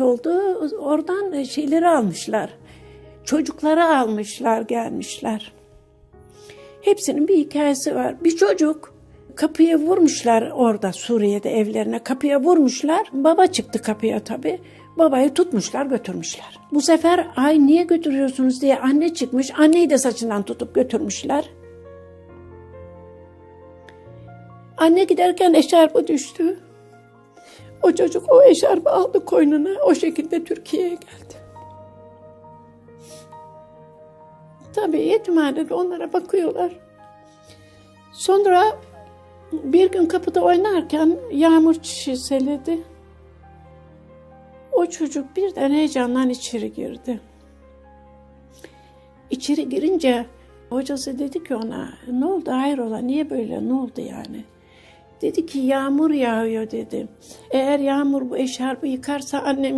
oldu. Oradan şeyleri almışlar. Çocukları almışlar, gelmişler. Hepsinin bir hikayesi var. Bir çocuk kapıya vurmuşlar orada Suriye'de evlerine. Kapıya vurmuşlar. Baba çıktı kapıya tabii. Babayı tutmuşlar götürmüşler. Bu sefer ay niye götürüyorsunuz diye anne çıkmış. Anneyi de saçından tutup götürmüşler. Anne giderken eşarbı düştü. O çocuk o eşarbı aldı koynuna. O şekilde Türkiye'ye geldi. Tabii yetimhanede onlara bakıyorlar. Sonra bir gün kapıda oynarken yağmur çiseledi. O çocuk birden heyecandan içeri girdi. İçeri girince hocası dedi ki ona ne oldu hayrola niye böyle ne oldu yani? Dedi ki yağmur yağıyor dedi. Eğer yağmur bu eşarbı yıkarsa annem